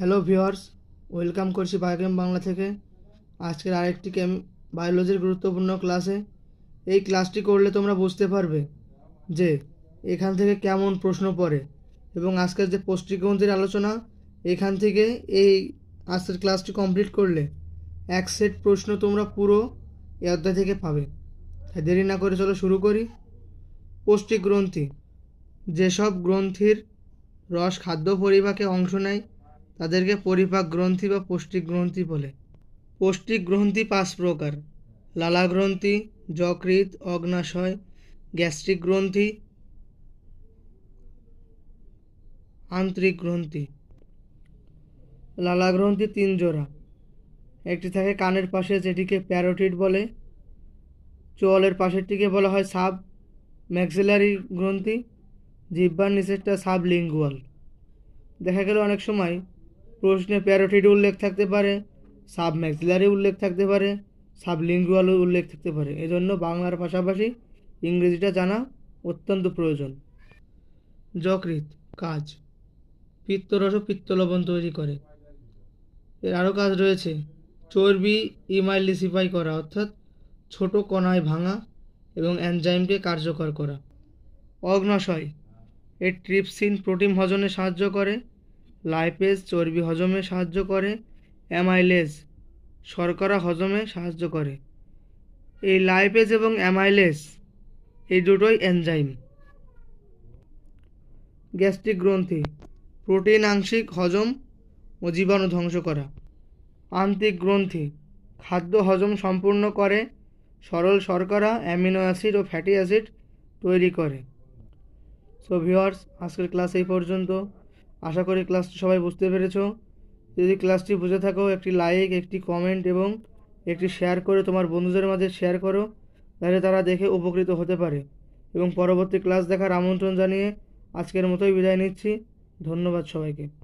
Hello viewers welcome করছি biochem Bangla থেকে। আজকের আরেকটি কেম বায়োলজির গুরুত্বপূর্ণ ক্লাসে এই ক্লাসটি করলে তোমরা বুঝতে পারবে যে এখান থেকে কেমন প্রশ্ন পড়ে এবং আজকের যে পুষ্টিগ্রন্থির আলোচনা, এখান থেকে এই আজকের ক্লাসটি কমপ্লিট করলে এক সেট প্রশ্ন তোমরা পুরো এই অধ্যায় থেকে পাবে। তাই দেরি না করে চলো শুরু করি। পৌষ্টিক গ্রন্থি, যেসব গ্রন্থির রস, খাদ্য পরিপাকে অংশ নেয় তাদেরকে পরিপাক গ্রন্থি বা পৌষ্টিক গ্রন্থি বলে। পৌষ্টিক গ্রন্থি পাঁচ প্রকার। লালা গ্রন্থি, যকৃৎ, অগ্নাশয়, গ্যাস্ট্রিক গ্রন্থি, আন্তরিক গ্রন্থি। লালা গ্রন্থি তিন জোড়া। একটি থাকে কানের পাশে যেটিকে প্যারোটিড বলে। চোয়ালের পাশেরটিকে বলা হয় সাব ম্যাক্সিলারি গ্রন্থি। জিহ্বার নিচেরটা সাব লিঙ্গুয়াল দেখা গেল অনেক সময় প্রশ্নে প্যারোটিড উল্লেখ থাকতে পারে সাব ম্যাক্সিলারি উল্লেখ থাকতে পারে সাব লিঙ্গুয়াল উল্লেখ থাকতে পারে। এজন্য বাংলার পাশাপাশি ইংরেজিটা জানা অত্যন্ত প্রয়োজন। যকৃৎ, কাজ। পিত্তরস ও পিত্তলবণ তৈরি করে। এর আরও কাজ রয়েছে। চর্বি ইমাইলিসিফাই করা, অর্থাৎ ছোট কণায় ভাঙা এবং অ্যানজাইমকে কার্যকর করা। অগ্নাশয় এর ট্রিপসিন প্রোটিন হজমে সাহায্য করে। লাইপেজ চর্বি হজমে সাহায্য করে, অ্যামাইলেজ শর্করা হজমে সাহায্য করে। এই লাইপেজ এবং অ্যামাইলেজ, এই দুটোই এনজাইম। গ্যাস্ট্রিক গ্রন্থি, প্রোটিন আংশিক হজম ও জীবাণু ধ্বংস করা। আন্তিক গ্রন্থি, খাদ্য হজম সম্পূর্ণ করে, সরল শর্করা, অ্যামিনো অ্যাসিড ও ফ্যাটি অ্যাসিড তৈরি করে। সো ভিওয়ার্স আজকের ক্লাস এই পর্যন্ত। আশা করি ক্লাসটি সবাই বুঝতে পেরেছ। যদি ক্লাসটি বুঝে থাকো, একটি লাইক একটি কমেন্ট এবং একটি শেয়ার করে তোমার বন্ধুদের মাঝে শেয়ার করো, তাহলে তারা দেখে উপকৃত হতে পারে। এবং পরবর্তী ক্লাস দেখার আমন্ত্রণ জানিয়ে আজকের মতোই বিদায় নিচ্ছি। ধন্যবাদ সবাইকে।